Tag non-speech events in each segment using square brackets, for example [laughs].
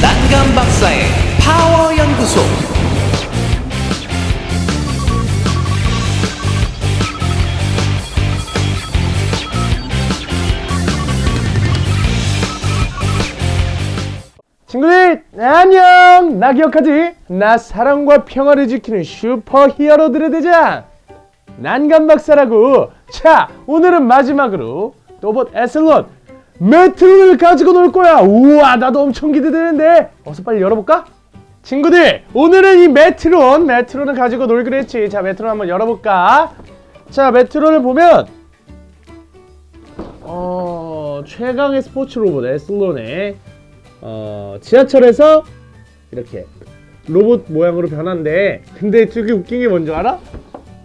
난감 박사의 파워 연구소. 친구들 안녕 나 기억하지? 나 사랑과 평화를 지키는 슈퍼 히어로들의 대장 난간 박사라고 자 오늘은 마지막으로 또봇 에슬론 메트론을 가지고 놀 거야 우와 나도 엄청 기대되는데 어서 빨리 열어볼까? 친구들 오늘은 이 메트론 메트론을 가지고 놀기로 했지 자 메트론 한번 열어볼까 자 메트론을 보면 어 최강의 스포츠 로봇 에슬론의 어, 지하철에서 이렇게 로봇 모양으로 변한대. 근데 되게 웃긴 게 뭔지 알아?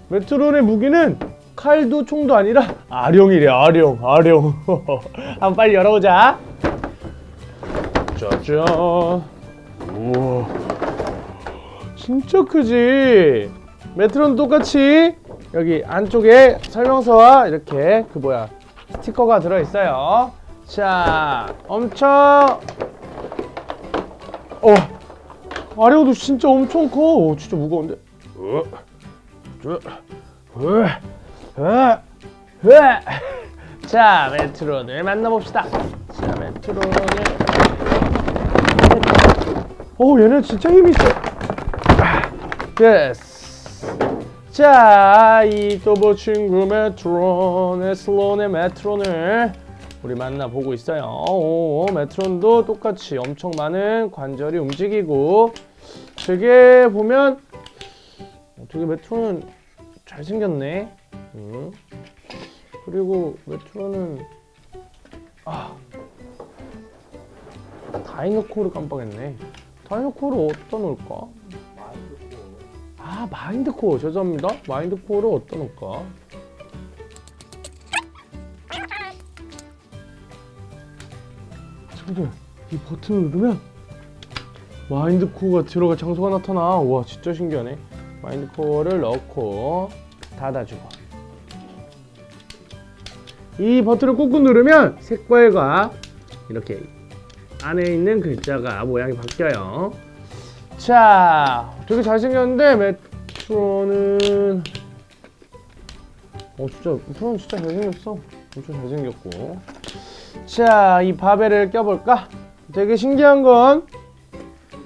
메트론의 무기는 칼도 총도 아니라 아령이래 아령 아령. [laughs] 한번 빨리 열어보자. 짜잔. 우와. 진짜 크지? 메트론 똑같이 여기 안쪽에 설명서와 이렇게 그 뭐야 스티커가 들어있어요. 자, 엄청 어, 아래오도 진짜 엄청 커. 오, 진짜 무거운데. 어, 저, 어, 어, 어. [laughs] 자, 메트론을 만나봅시다. 자, 메트론을. 오, 얘네 진짜 힘이 있어. 예스. 자, 이 또보 친구 메트론의 슬론의 메트론을 우리 만나보고 있어요. 오, 메트론도 똑같이 엄청 많은 관절이 움직이고 되게 보면 어, 되게 메트론은 잘생겼네. 음. 그리고 메트론은 아 다이노코를 깜빡했네. 다이노코를 어디다 놓을까? 아 마인드코어 죄송합니다. 마인드코어를 어디다 놓을까? 친구들 이 버튼을 누르면 마인드 코어가 들어갈 장소가 나타나 와 진짜 신기하네 마인드 코어를 넣고 닫아주고 이 버튼을 꾹꾹 누르면 색깔과 이렇게 안에 있는 글자가 모양이 바뀌어요 자 되게 잘생겼는데 메트로는 어 진짜 메트로는 진짜 잘생겼어 엄청 잘생겼고 자, 이 바벨을 껴볼까? 되게 신기한 건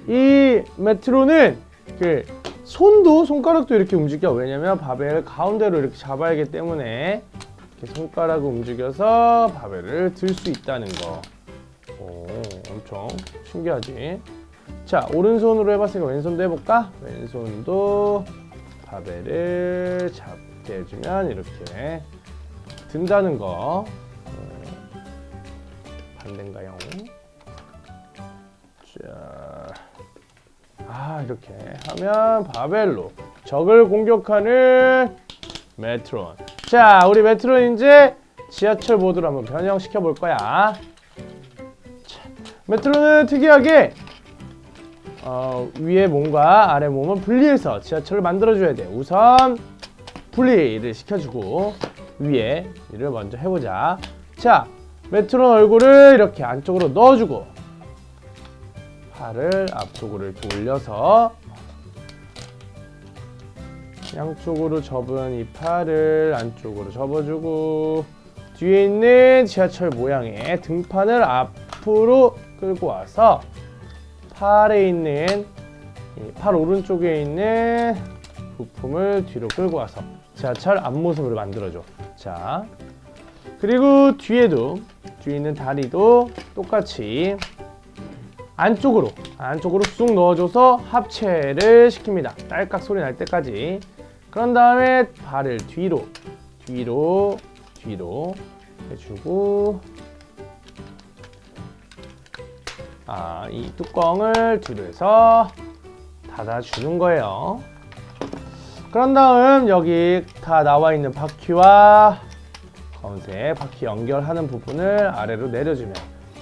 이 메트로는 그 손도 손가락도 이렇게 움직여. 왜냐면 바벨을 가운데로 이렇게 잡아야 하기 때문에 이렇게 손가락을 움직여서 바벨을 들 수 있다는 거. 오, 엄청 신기하지? 자, 오른손으로 해봤으니까 왼손도 해볼까? 왼손도 바벨을 잡게 해주면 이렇게 든다는 거. 반대인가요? 자, 아 이렇게 하면 바벨로 적을 공격하는 메트론. 자, 우리 메트론 이제 지하철 모드로 한번 변형시켜 볼 거야. 자, 메트론은 특이하게 어, 위에 몸과 아래 몸을 분리해서 지하철을 만들어줘야 돼. 우선 분리를 시켜주고 위에 일을 먼저 해보자. 자, 메트론 얼굴을 이렇게 안쪽으로 넣어주고 팔을 앞쪽으로 이렇게 올려서 양쪽으로 접은 이 팔을 안쪽으로 접어주고 뒤에 있는 지하철 모양의 등판을 앞으로 끌고 와서 팔에 있는 이팔 오른쪽에 있는 부품을 뒤로 끌고 와서 지하철 앞모습을 만들어줘. 자, 그리고 뒤에도 뒤에 있는 다리도 똑같이 안쪽으로 안쪽으로 쑥 넣어줘서 합체를 시킵니다. 딸깍 소리 날 때까지. 그런 다음에 발을 뒤로 뒤로 뒤로 해주고 아, 이 뚜껑을 뒤로 해서 닫아주는 거예요. 그런 다음 여기 다 나와 있는 바퀴와 검은색 바퀴 연결하는 부분을 아래로 내려주면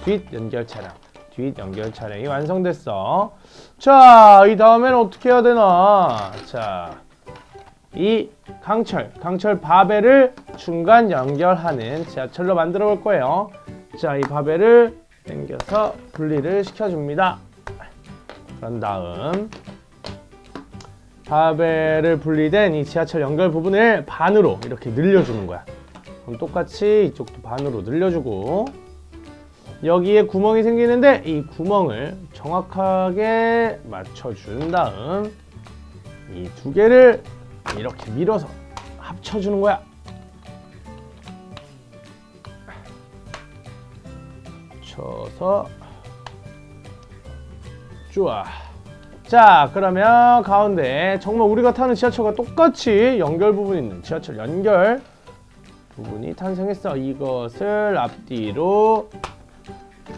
뒷 연결 차량, 뒷 연결 차량이 완성됐어. 자, 이 다음에는 어떻게 해야 되나? 자, 이 강철, 강철 바벨을 중간 연결하는 지하철로 만들어 볼 거예요. 자, 이 바벨을 당겨서 분리를 시켜줍니다. 그런 다음 바벨을 분리된 이 지하철 연결 부분을 반으로 이렇게 늘려주는 거야. 그럼 똑같이 이쪽도 반으로 늘려주고 여기에 구멍이 생기는데 이 구멍을 정확하게 맞춰준 다음 이 두 개를 이렇게 밀어서 합쳐주는 거야. 쳐서 좋아. 자, 그러면 가운데 정말 우리가 타는 지하철과 똑같이 연결 부분이 있는 지하철 연결 부분이 탄생했어. 이것을 앞뒤로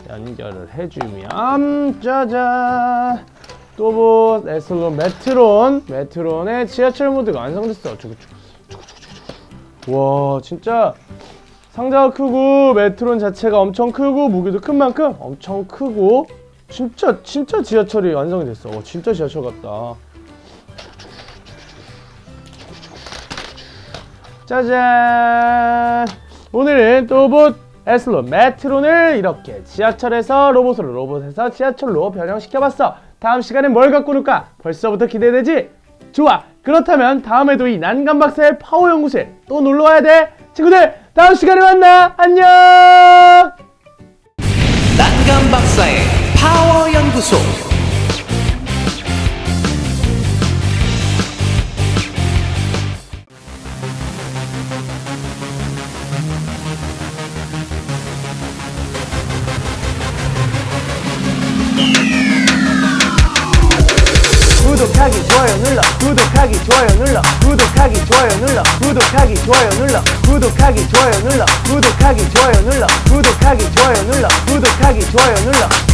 연결을 해주면 짜잔 또보 에슬론 메트론 메트론의 지하철 모드가 완성됐어. 와 진짜 상자가 크고 메트론 자체가 엄청 크고 무게도 큰 만큼 엄청 크고 진짜 진짜 지하철이 완성이 됐어. 어, 진짜 지하철 같다. 짜잔! 오늘은 또봇 에슬론 메트론을 이렇게 지하철에서 로봇으로 로봇에서 지하철로 변형시켜봤어. 다음 시간엔 뭘 갖고 올까? 벌써부터 기대되지? 좋아. 그렇다면 다음에도 이 난간 박사의 파워 연구소에 또 놀러 와야 돼. 친구들 다음 시간에 만나. 안녕. 난감 박사의 파워 연구소 눌러. 구독하기 좋아요 눌러. 구독하기 좋아요 눌러. 구독하기 좋아요 눌러. 구독하기 좋아요 눌러. 구독하기 좋아요 눌러. 구독하기 좋아요 눌러. 구독하기 좋아요 눌러